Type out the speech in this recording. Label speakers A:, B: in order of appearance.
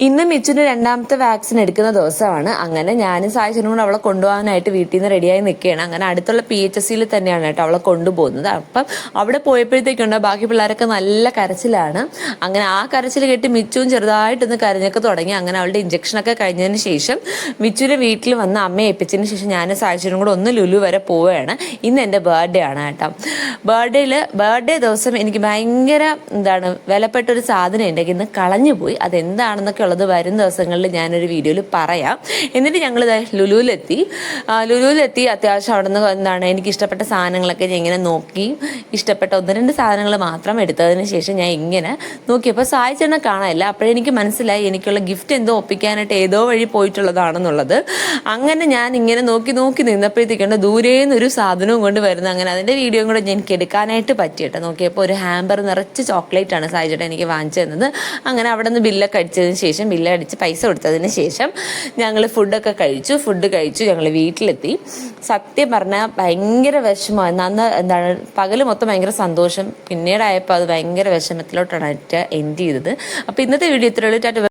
A: ഇന്ന് മിച്ചുന് രണ്ടാമത്തെ വാക്സിൻ എടുക്കുന്ന ദിവസമാണ്. അങ്ങനെ ഞാനും സായിച്ചനും കൂടെ അവളെ കൊണ്ടുപോകാനായിട്ട് വീട്ടിൽ നിന്ന് റെഡിയായി നിൽക്കുകയാണ്. അങ്ങനെ അടുത്തുള്ള പി എച്ച് എസ് സിയിൽ തന്നെയാണ് കേട്ടോ അവളെ കൊണ്ടുപോകുന്നത്. അപ്പം അവിടെ പോയപ്പോഴത്തേക്കുണ്ടോ ബാക്കി പിള്ളേരൊക്കെ നല്ല കരച്ചിലാണ്. അങ്ങനെ ആ കരച്ചിൽ കേട്ട് മിച്ചുവും ചെറുതായിട്ടൊന്ന് കരഞ്ഞൊക്കെ തുടങ്ങി. അങ്ങനെ അവളുടെ ഇഞ്ചക്ഷനൊക്കെ കഴിഞ്ഞതിന് ശേഷം മിച്ചുവിന്റെ വീട്ടിൽ വന്ന് അമ്മയെ ഏൽപ്പിച്ചതിന് ശേഷം ഞാനും സായിച്ചനും കൂടെ ഒന്ന് ലുലു വരെ പോവുകയാണ്. ഇന്ന് എന്റെ ബർത്ത്ഡേ ആണ് കേട്ടോ. ബർത്ത്ഡേയിൽ ബർത്ത്ഡേ ദിവസം എനിക്ക് ഭയങ്കര എന്താണ് വിലപ്പെട്ട ഒരു സാധനം എന്റെ ഇന്ന് കളഞ്ഞു പോയി അതെന്താണെന്നൊക്കെ ഉള്ളത് വരും ദിവസങ്ങളിൽ ഞാനൊരു വീഡിയോയിൽ പറയാം. എന്നിട്ട് ഞങ്ങൾ ലുലുവിലെത്തി. ലുലുവിലെത്തി അത്യാവശ്യം അവിടെ നിന്ന് എന്താണ് എനിക്ക് ഇഷ്ടപ്പെട്ട സാധനങ്ങളൊക്കെ ഞാൻ ഇങ്ങനെ നോക്കി. ഇഷ്ടപ്പെട്ട ഒന്ന് രണ്ട് സാധനങ്ങൾ മാത്രം എടുത്തതിന് ശേഷം ഞാൻ ഇങ്ങനെ നോക്കിയപ്പോൾ സായിച്ചെണ്ണ കാണാനില്ല. അപ്പോഴെനിക്ക് മനസ്സിലായി എനിക്കുള്ള ഗിഫ്റ്റ് എന്തോ ഒപ്പിക്കാനായിട്ട് ഏതോ വഴി പോയിട്ടുള്ളതാണെന്നുള്ളത്. അങ്ങനെ ഞാൻ ഇങ്ങനെ നോക്കി നോക്കി നിന്നപ്പോഴത്തേക്കാണ് ദൂരേന്ന് ഒരു സാധനവും കൊണ്ട് വരുന്നത് അങ്ങനെ അതിന്റെ വീഡിയോയും കൂടെ എനിക്ക് എടുക്കാനായിട്ട് പറ്റിയിട്ട് നോക്കിയപ്പോൾ ഒരു ഹാമ്പർ നിറച്ച് ചോക്ലേറ്റാണ് ആണ് സായിച്ചേട്ടൻ എനിക്ക് വാങ്ങിച്ചു തന്നത്. അങ്ങനെ അവിടെ നിന്ന് ബില്ലൊക്കെ അടിച്ചതിന് ശേഷം ബില്ലടിച്ച് പൈസ കൊടുത്തതിന് ശേഷം ഞങ്ങൾ ഫുഡൊക്കെ കഴിച്ചു. ഫുഡ് കഴിച്ചു ഞങ്ങൾ വീട്ടിലെത്തി. സത്യം പറഞ്ഞാൽ ഭയങ്കര വിഷമമാണ് അന്ന് എന്താണ് പകൽ മൊത്തം ഭയങ്കര സന്തോഷം. പിന്നീടായപ്പോൾ അത് ഭയങ്കര വിഷമത്തിലോട്ടാണ് എൻഡ് ചെയ്തത്. അപ്പോൾ ഇന്നത്തെ വീഡിയോ ഇത്രയുള്ളൂ